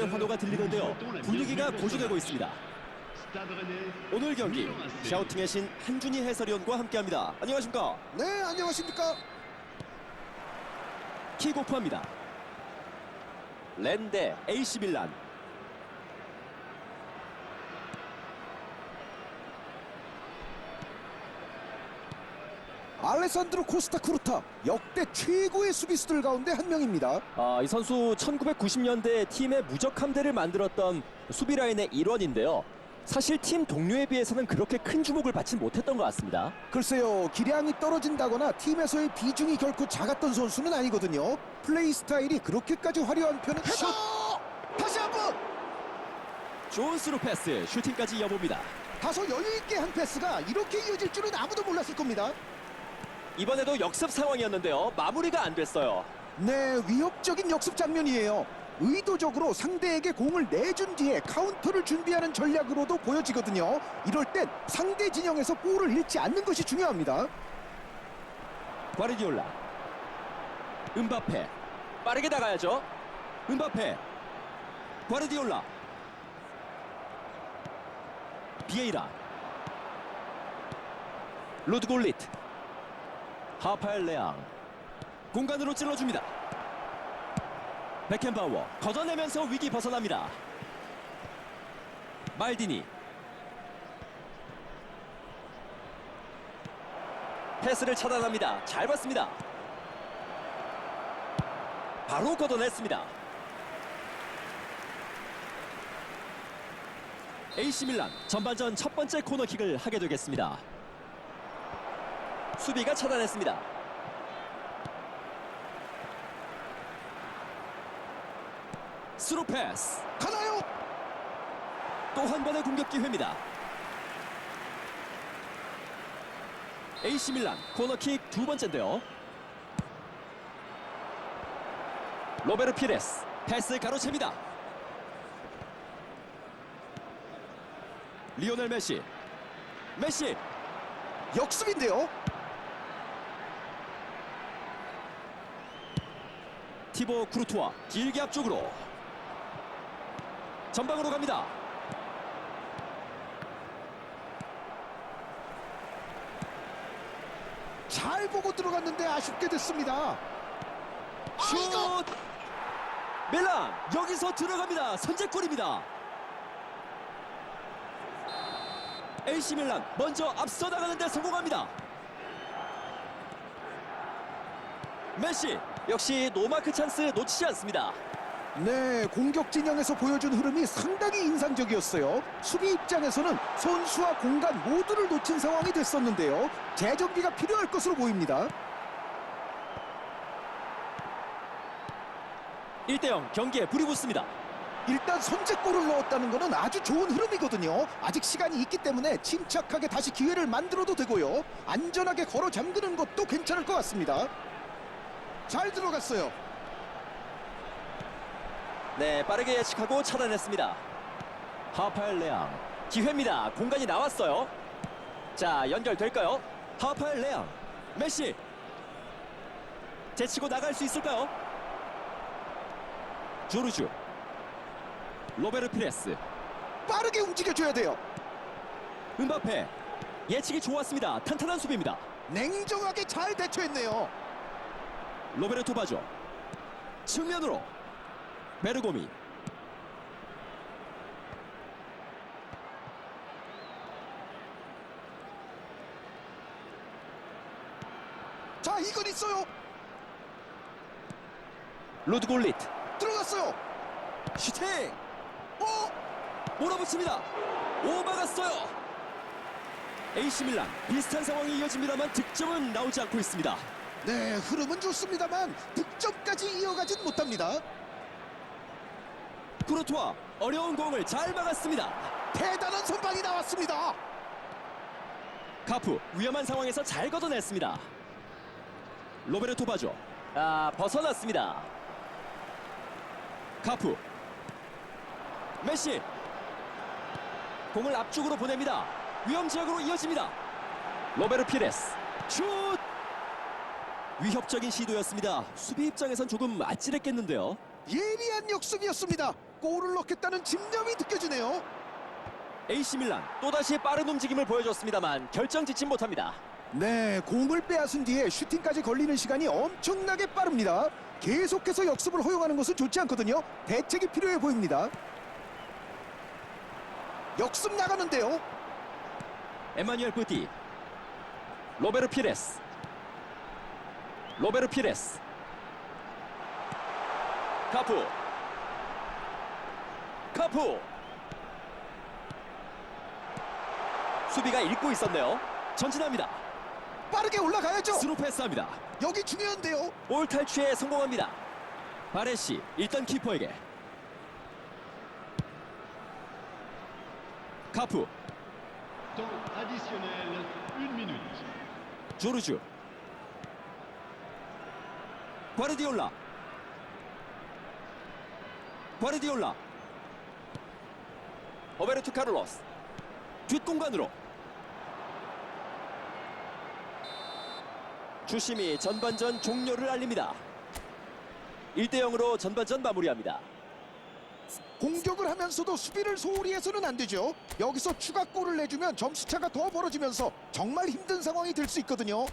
해설의 환호가 들리는데요. 분위기가 고조되고 있습니다. 오늘 경기 샤우팅의 신 한준희 해설위원과 함께합니다. 안녕하십니까? 네, 안녕하십니까? 킥오프합니다. 렌데 AC 밀란 알레산드로 코스타 크루타 역대 최고의 수비수들 가운데 한 명입니다. 아, 이 선수 1990년대 팀의 무적함대를 만들었던 수비 라인의 일원인데요. 사실 팀 동료에 비해서는 그렇게 큰 주목을 받지 못했던 것 같습니다. 글쎄요, 기량이 떨어진다거나 팀에서의 비중이 결코 작았던 선수는 아니거든요. 플레이 스타일이 그렇게까지 화려한 편은 슛! 다시 한번 좋은 스루 패스, 슈팅까지 이어봅니다. 다소 여유 있게 한 패스가 이렇게 이어질 줄은 아무도 몰랐을 겁니다. 이번에도 역습 상황이었는데요. 마무리가 안 됐어요. 네, 위협적인 역습 장면이에요. 의도적으로 상대에게 공을 내준 뒤에 카운터를 준비하는 전략으로도 보여지거든요. 이럴 땐 상대 진영에서 볼을 잃지 않는 것이 중요합니다. 과르디올라 은바페 빠르게 나가야죠 은바페 과르디올라 비에이라 루드골리트 하파엘 레앙 공간으로 찔러줍니다 베켄바워 걷어내면서 위기 벗어납니다 말디니 패스를 차단합니다. 잘 봤습니다. 바로 걷어냈습니다. AC 밀란 전반전 첫 번째 코너킥을 하게 되겠습니다. 수비가 차단했습니다. 스루 패스 가나요? 또 한 번의 공격 기회입니다. AC 밀란 코너킥 두 번째인데요. 로베르 피레스 패스 가로챕니다. 리오넬 메시 메시 역습인데요. 티보 크루투아 길게 앞쪽으로 전방으로 갑니다. 잘 보고 들어갔는데 아쉽게 됐습니다. 슛! 밀란 여기서 들어갑니다. 선제골입니다. AC 밀란 먼저 앞서 나가는데 성공합니다. 메시 역시 노마크 찬스 놓치지 않습니다. 네, 공격 진영에서 보여준 흐름이 상당히 인상적이었어요. 수비 입장에서는 선수와 공간 모두를 놓친 상황이 됐었는데요. 재정비가 필요할 것으로 보입니다. 1대0 경기에 불이 붙습니다. 일단 선제골을 넣었다는 것은 아주 좋은 흐름이거든요. 아직 시간이 있기 때문에 침착하게 다시 기회를 만들어도 되고요. 안전하게 걸어 잠그는 것도 괜찮을 것 같습니다. 잘 들어갔어요. 네, 빠르게 예측하고 차단했습니다. 하파엘 레앙 기회입니다. 공간이 나왔어요. 자, 연결될까요? 하파엘 레앙 메시 제치고 나갈 수 있을까요? 조르주 로베르 피레스 빠르게 움직여줘야 돼요. 은바페 예측이 좋았습니다. 탄탄한 수비입니다. 냉정하게 잘 대처했네요. 로베르토 바조 측면으로 베르고미 자, 이건 있어요. 루드골리트 들어갔어요. 슈팅 어? 몰아붙입니다. 오 막았어요. AC 밀란 비슷한 상황이 이어집니다만 득점은 나오지 않고 있습니다. 네, 흐름은 좋습니다만 득점까지 이어가진 못합니다. 쿠르투아 어려운 공을 잘 막았습니다. 대단한 선방이 나왔습니다. 카프 위험한 상황에서 잘 걷어냈습니다. 로베르토 바조 아 벗어났습니다. 카프 메시 공을 앞쪽으로 보냅니다. 위험 지역으로 이어집니다. 로베르 피레스 슛 위협적인 시도였습니다. 수비 입장에선 조금 아찔했겠는데요. 예리한 역습이었습니다. 골을 넣겠다는 집념이 느껴지네요. AC 밀란 또다시 빠른 움직임을 보여줬습니다만 결정 짓진 못합니다. 네, 공을 빼앗은 뒤에 슈팅까지 걸리는 시간이 엄청나게 빠릅니다. 계속해서 역습을 허용하는 것은 좋지 않거든요. 대책이 필요해 보입니다. 역습 나가는데요. 에마뉴엘 뿌띠 로베르 피레스 로베르 피레스. 카푸. 카푸. 수비가 읽고 있었네요. 전진합니다. 빠르게 올라가야죠. 스루 패스합니다. 여기 중요한데요. 볼 탈취에 성공합니다. 바레시 일단 키퍼에게. 카푸. 조르주 과르디올라. 과르디올라. 오베르투 카를로스. 뒷공간으로. 주심이 전반전 종료를 알립니다. 1대 0으로 전반전 마무리합니다. 공격을 하면서도 수비를 소홀히 해서는 안 되죠. 여기서 추가골을 내주면 점수차가 더 벌어지면서 정말 힘든 상황이 될 수 있거든요.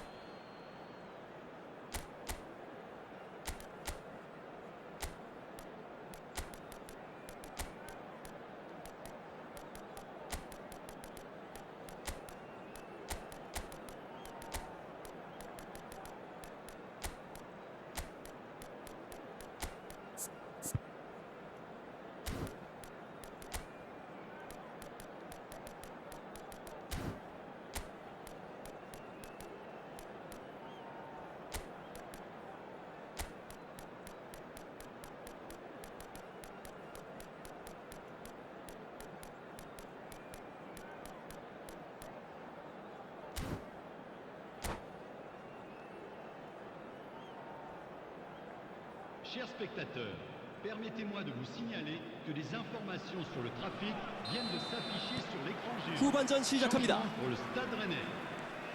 Chers spectateurs, permettez-moi de vous signaler que des informations sur le trafic viennent de s'afficher sur l'écran géant. 후반전 시작합니다 Changement Pour le Stade Rennais.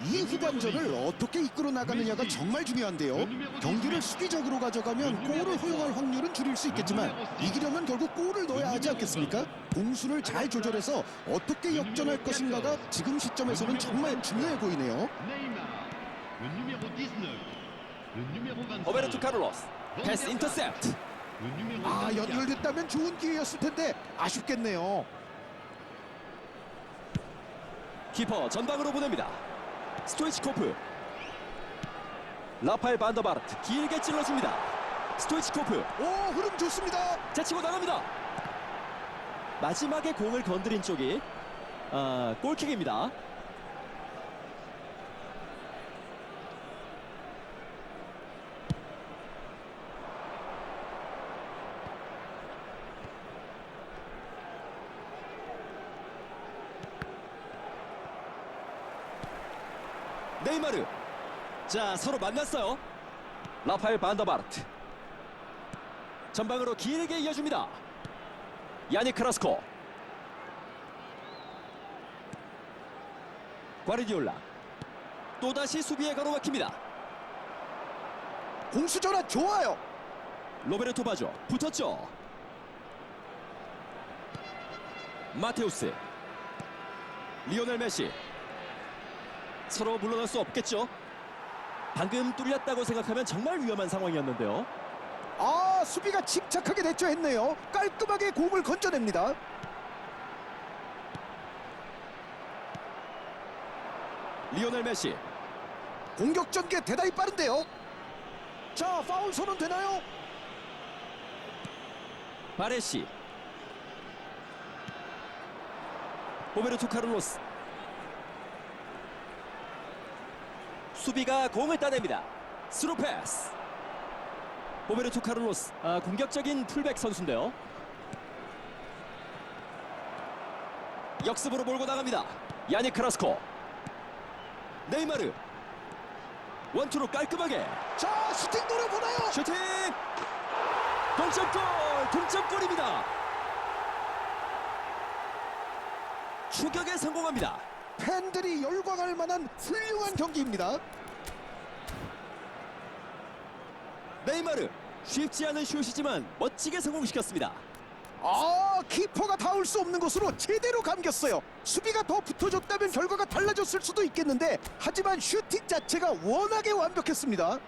이 후반전을 어떻게 이끌어 나가느냐가 정말 중요한데요. 경기를 수비적으로 가져가면 골을 허용할 확률은 줄일 수 있겠지만 이기려면 결국 골을 넣어야 하지 않겠습니까? 공수를 잘 조절해서 어떻게 역전할 것인가가 지금 시점에서는 정말 중요해 보이네요. Neymar, le numéro 19, le numéro 23, 오베르투 카를로스 패스 인터셉트 아 24. 연결됐다면 좋은 기회였을 텐데 아쉽겠네요. 키퍼 전방으로 보냅니다. 스토이치코프 라파엘 반더바르트 길게 찔러줍니다. 스토이치코프 오 흐름 좋습니다. 제치고 나갑니다. 마지막에 공을 건드린 쪽이 아, 골킥입니다. 네이마르 자 서로 만났어요. 라파엘 반더바르트. 전방으로 길게 이어줍니다. 야니 크라스코. 과르디올라. 또다시 수비에 가로막힙니다. 공수 전환 좋아요. 로베르토 바조 붙었죠. 마테우스. 리오넬 메시. 서로 물러날 수 없겠죠 방금 뚫렸다고 생각하면 정말 위험한 상황이었는데요 아 수비가 침착하게 대처했네요. 깔끔하게 공을 건져냅니다. 리오넬 메시 공격 전개 대단히 빠른데요. 자 파울 선언 되나요? 바레시 오베르토 카를로스 수비가 공을 따냅니다. 스루 패스. 오베르토 카를로스 아, 공격적인 풀백 선수인데요. 역습으로 몰고 나갑니다. 야니 크라스코. 네이마르. 원투로 깔끔하게. 자 슈팅 노려보나요? 슈팅! 동점골 동점골입니다. 추격에 성공합니다 팬들이 열광할 만한 훌륭한 경기입니다. 네이마르 쉽지 않은 슛이지만 멋지게 성공시켰습니다 아 키퍼가 닿을 수 없는 곳으로 제대로 감겼어요. 수비가 더 붙어줬다면 결과가 달라졌을 수도 있겠는데 하지만 슈팅 자체가 워낙에 완벽했습니다.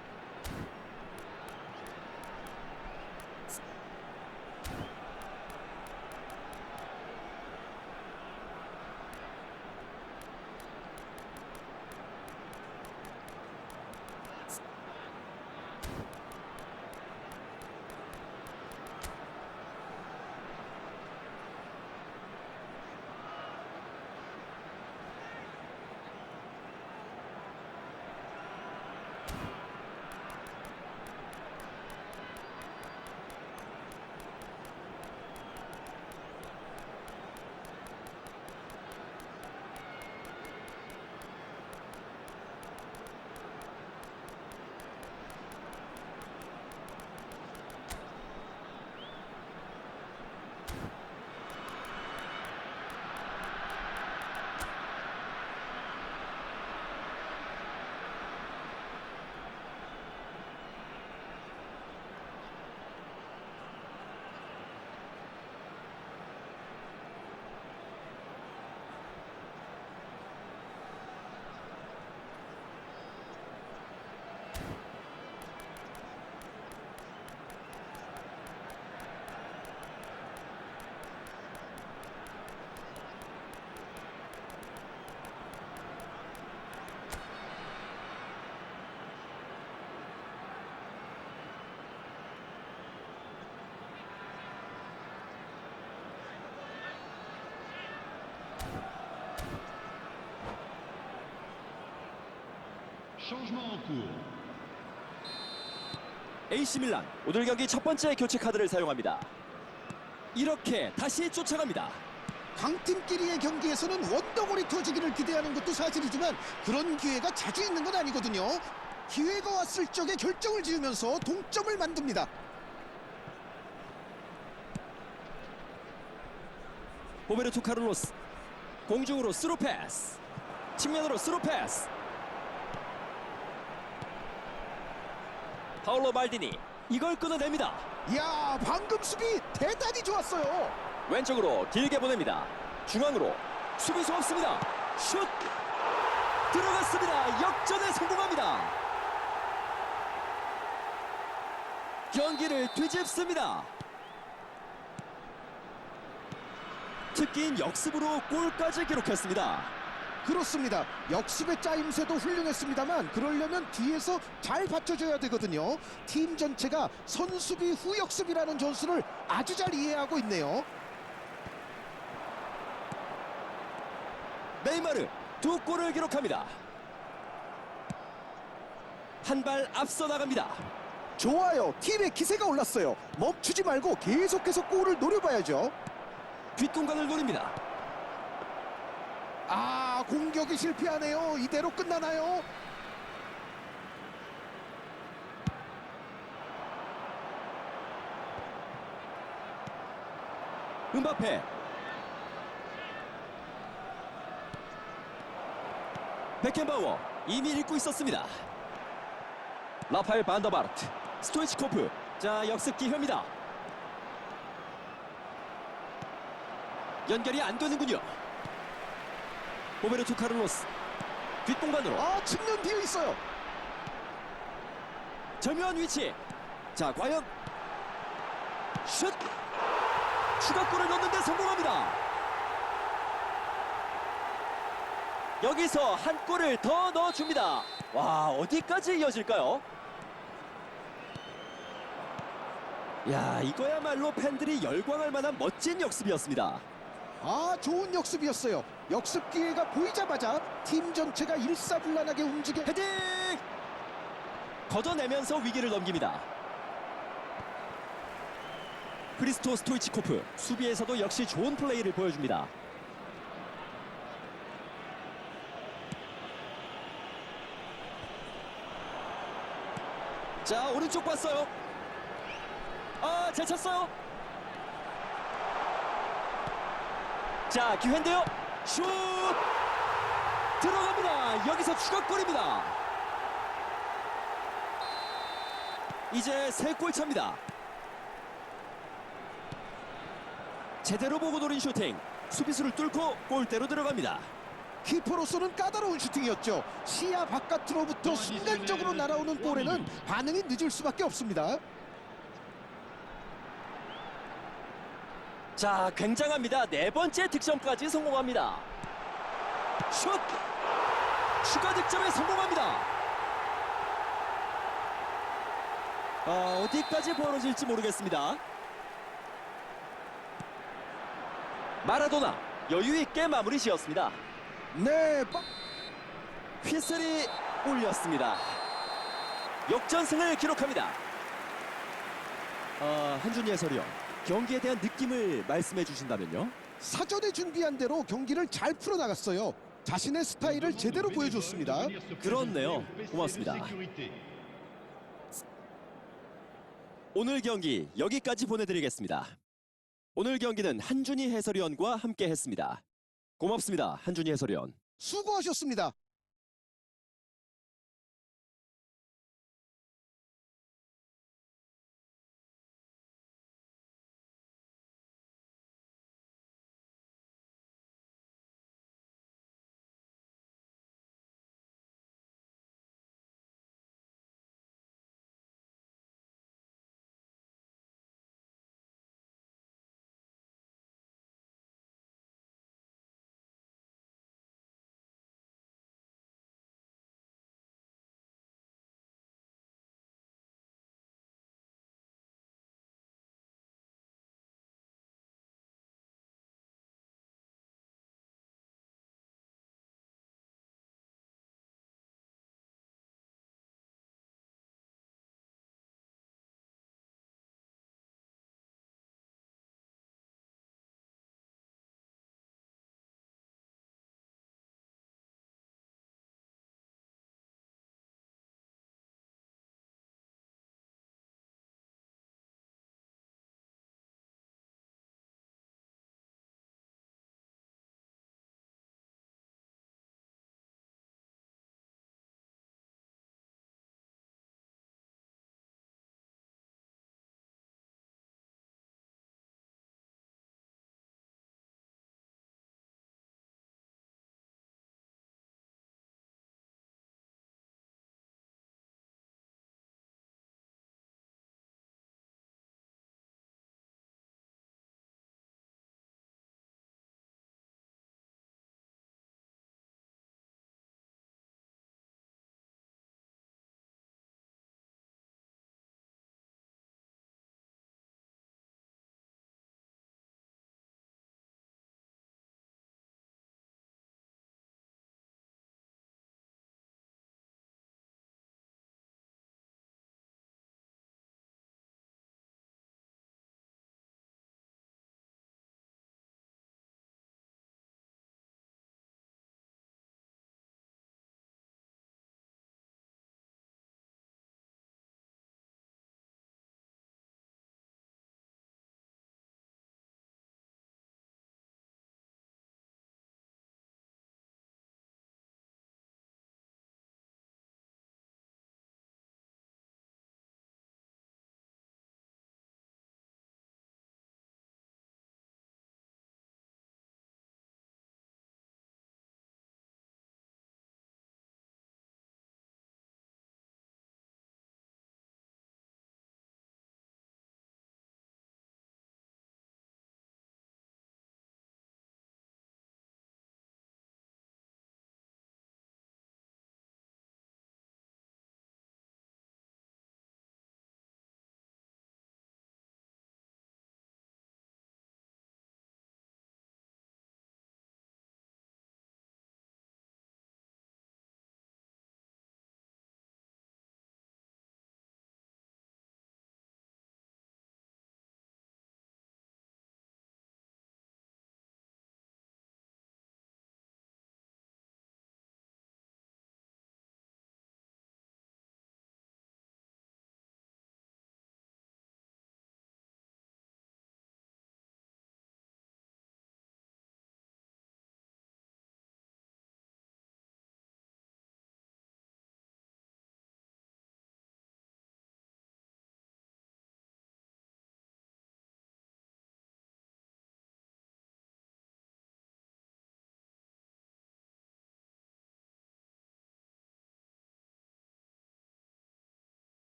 AC 밀란 오늘 경기 첫 번째 교체 카드를 사용합니다. 이렇게 다시 쫓아갑니다. 강팀끼리의 경기에서는 원더골이 터지기를 기대하는 것도 사실이지만 그런 기회가 자주 있는 건 아니거든요. 기회가 왔을 적에 결정을 지으면서 동점을 만듭니다. 호베르토 카를로스 공중으로 스루 패스 측면으로 스루 패스 파울로 말디니 이걸 끊어냅니다. 이야 방금 수비 대단히 좋았어요. 왼쪽으로 길게 보냅니다. 중앙으로 수비수 없습니다. 슛! 들어갔습니다. 역전에 성공합니다. 경기를 뒤집습니다. 특기인 역습으로 골까지 기록했습니다 그렇습니다. 역습의 짜임새도 훌륭했습니다만 그러려면 뒤에서 잘 받쳐줘야 되거든요. 팀 전체가 선수비 후 역습이라는 전술을 아주 잘 이해하고 있네요. 네이마르 두 골을 기록합니다 한 발 앞서 나갑니다 좋아요. 팀의 기세가 올랐어요. 멈추지 말고 계속해서 골을 노려봐야죠. 뒷공간을 노립니다 아 공격이 실패하네요. 이대로 끝나나요? 음바페. 베켄바워 이미 읽고 있었습니다. 라파엘 반더바르트 스토이치코프. 자 역습 기회입니다. 연결이 안 되는군요 호베르토 카를로스. 뒷공간으로. 아 측면 비어 있어요. 절묘한 위치. 자 과연 슛. 추가골을 넣는데 성공합니다. 여기서 한 골을 더 넣어줍니다. 와 어디까지 이어질까요? 야 이거야말로 팬들이 열광할 만한 멋진 역습이었습니다. 아 좋은 역습이었어요. 역습 기회가 보이자마자 팀 전체가 일사불란하게 움직여 헤딩! 걷어내면서 위기를 넘깁니다. 크리스토 스토이치코프 수비에서도 역시 좋은 플레이를 보여줍니다. 자 오른쪽 봤어요. 아잘 찼어요. 자 기회인데요 슛 들어갑니다. 여기서 추가골입니다. 이제 세 골 차입니다. 제대로 보고 노린 슈팅. 수비수를 뚫고 골대로 들어갑니다. 키퍼로서는 까다로운 슈팅이었죠. 시야 바깥으로부터 순간적으로 날아오는 볼에는 반응이 늦을 수밖에 없습니다. 자, 굉장합니다. 네 번째 득점까지 성공합니다. 슛! 추가 득점에 성공합니다. 아, 어디까지 벌어질지 모르겠습니다. 마라도나 여유 있게 마무리 지었습니다. 네, 빠- 휘슬이 올렸습니다. 역전승을 기록합니다. 아, 한준희 해설위원 경기에 대한 느낌을 말씀해 주신다면요? 사전에 준비한 대로 경기를 잘 풀어나갔어요. 자신의 스타일을 제대로 보여줬습니다. 그렇네요. 고맙습니다. 오늘 경기 여기까지 보내드리겠습니다. 오늘 경기는 한준희 해설위원과 함께 했습니다. 고맙습니다. 한준희 해설위원. 수고하셨습니다.